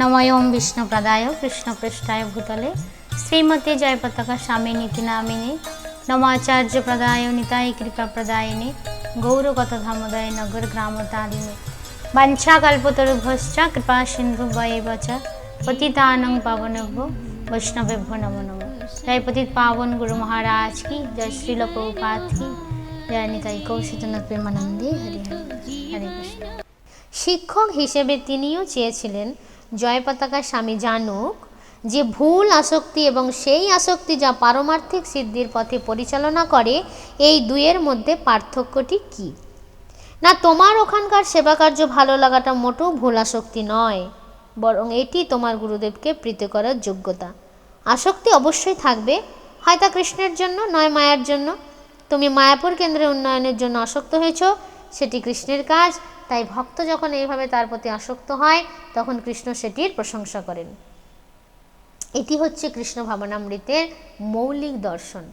নময়ম বিষ্ণুপ্রদায় কৃষ্ণপৃষ্ঠায় ভূতলে। শ্রীমতী জয়পতাকা স্বামী নীতি নামিনী। নমাচার্য প্রদায় নিতাই কৃপা প্রদায়িনী। গৌরগত ধামোদয় নগর গ্রাম তারিণী বাঞ্ছাকল্পতরুভশ্চ কৃপা সিন্ধু বয়েব পতিতানং পাবনভ্য বৈষ্ণবেভ্য নমো নমো। জয় পতিত পাবন গুরু মহারাজ কি, জয় শ্রীল প্রভুপাত জয় নিতাই কৌশিতনাথ প্রেমানন্দে হরি। হরে কৃষ্ণ। শিক্ষক হিসেবে তিনিও চেয়েছিলেন জয় পতাকা স্বামী জানুক, যে ভুল আসক্তি এবং সেই আসক্তি যা পারমার্থিক সিদ্ধির পথে পরিচালনা করে, এই দুয়ের মধ্যে পার্থক্যটি কি? না, তোমার ওখানকার সেবা কার্য ভালো লাগাটা মোটেও ভুল আসক্তি নয়, বরং এটি তোমার গুরুদেবকে প্রীত করার যোগ্যতা। আসক্তি অবশ্যই থাকবে, হয় তা কৃষ্ণের জন্য, নয় মায়ার জন্য। তুমি মায়াপুর কেন্দ্রের উন্নয়নের জন্য আসক্ত হয়েছ সেটি কৃষ্ণের কাজ। তাই ভক্ত যখন এইভাবে তার প্রতি আসক্ত হয়, তখন কৃষ্ণ সেটির প্রশংসা করেন। এটি হচ্ছে কৃষ্ণ ভাবনামৃতের মৌলিক দর্শন।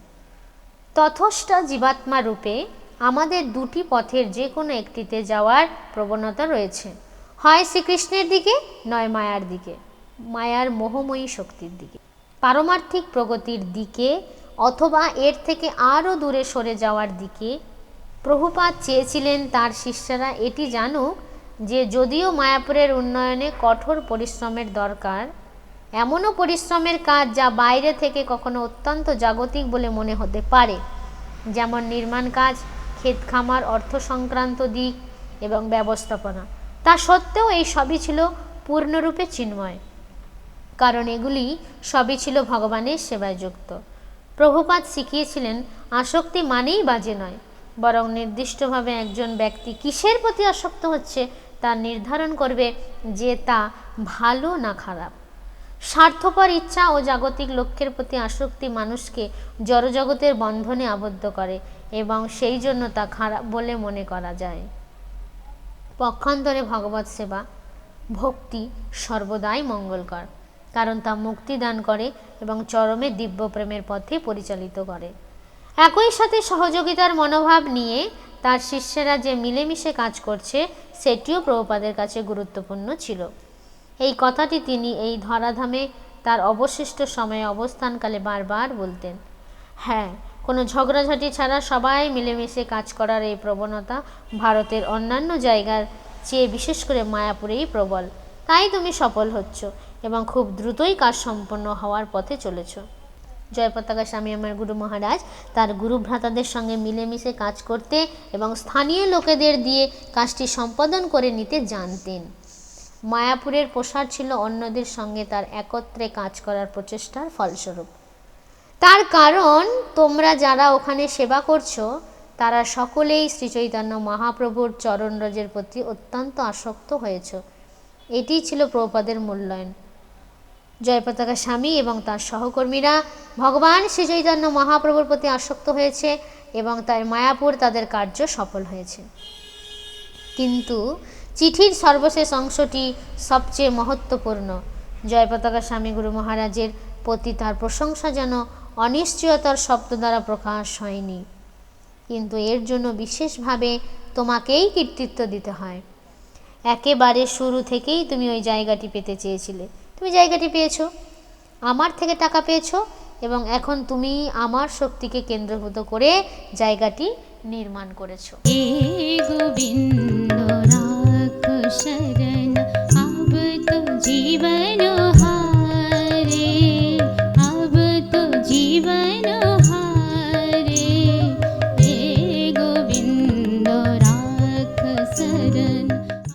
তথস্থ জীবাত্মা রূপে আমাদের দুটি পথের যে কোনো একটিতে যাওয়ার প্রবণতা রয়েছে। হয় শ্রীকৃষ্ণের দিকে, নয় মায়ার দিকে। মায়ার মোহময়ী শক্তির দিকে। পারমার্থিক প্রগতির দিকে অথবা এর থেকে আরও দূরে সরে যাওয়ার দিকে প্রভুপাত চেয়েছিলেন তার শিষ্যরা এটি জানুক যে যদিও মায়াপুরের উন্নয়নে কঠোর পরিশ্রমের দরকার, এমনও পরিশ্রমের কাজ যা বাইরে থেকে কখনো অত্যন্ত জাগতিক বলে মনে হতে পারে, যেমন নির্মাণ কাজ, ক্ষেত খামার, অর্থ সংক্রান্ত দিক এবং ব্যবস্থাপনা। তা সত্ত্বেও এই সবই ছিল পূর্ণরূপে চিন্ময়, কারণ এগুলি সবই ছিল ভগবানের সেবায় যুক্ত প্রভুপাত শিখিয়েছিলেন, আসক্তি মানেই বাজে নয়। বরং নির্দিষ্টভাবে একজন ব্যক্তি কিসের প্রতি আসক্ত হচ্ছে তা নির্ধারণ করবে যে তা ভালো না খারাপ। স্বার্থপর ইচ্ছা ও জাগতিক লক্ষ্যের প্রতি আসক্তি মানুষকে জড়জগতের বন্ধনে আবদ্ধ করে এবং সেই জন্য তা খারাপ বলে মনে করা যায়। পক্ষান্তরে ভগবত সেবা, ভক্তি সর্বদাই মঙ্গলকর, কারণ তা মুক্তি দান করে এবং চরমে দিব্য প্রেমের পথে পরিচালিত করে। একই সাথে সহযোগিতার মনোভাব নিয়ে তার শিষ্যেরা যে মিলেমিশে কাজ করছে, সেটিও প্রভুপাদের কাছে গুরুত্বপূর্ণ ছিল। এই কথাটি তিনি এই ধরাধামে তার অবশিষ্ট সময়ে অবস্থানকালে বারবার বলতেন। হ্যাঁ কোনো ঝগড়াঝাটি ছাড়া সবাই মিলেমিশে কাজ করার এই প্রবণতা ভারতের অন্যান্য জায়গার চেয়ে বিশেষ করে মায়াপুরেই প্রবল। তাই তুমি সফল হচ্ছ এবং খুব দ্রুতই কাজ সম্পন্ন হওয়ার পথে চলেছ। জয় পতাকা স্বামী আমার গুরু মহারাজ। তার গুরু ভ্রাতাদের সঙ্গে মিলেমিশে কাজ করতে এবং স্থানীয় লোকেদের দিয়ে কাজটি সম্পাদন করে নিতে জানতেন। মায়াপুরের প্রসার ছিল অন্যদের সঙ্গে তার একত্রে কাজ করার প্রচেষ্টার ফলস্বরূপ। তার কারণ, তোমরা যারা ওখানে সেবা করছ, তারা সকলেই শ্রীচৈতন্য মহাপ্রভুর চরণরজের প্রতি অত্যন্ত আসক্ত হয়েছ। এটি ছিল প্রভুপাদের মূল্যায়ন। জয়পতাকা স্বামী এবং তার সহকর্মীরা ভগবান শ্রীচৈতন্য মহাপ্রভুর প্রতি আসক্ত হয়েছে এবং তাই মায়াপুর তাদের কার্য সফল হয়েছে। কিন্তু চিঠির সর্বশেষ অংশটি সবচেয়ে মহত্বপূর্ণ। জয়পতাকা স্বামী গুরু মহারাজের প্রতি তার প্রশংসা যেন অনিশ্চয়তার শব্দ দ্বারা প্রকাশ হয়নি। কিন্তু এর জন্য বিশেষভাবে তোমাকেই কৃতিত্ব দিতে হয়। একেবারে শুরু থেকেই তুমি ওই জায়গাটি পেতে চেয়েছিলে। তুমি জায়গাটি পেয়েছ, আমার থেকে টাকা পেয়েছ এবং এখন তুমি আমার শক্তিকে কেন্দ্রভূত করে জায়গাটি নির্মাণ করেছ। জীবন হারে, আব তো জীবন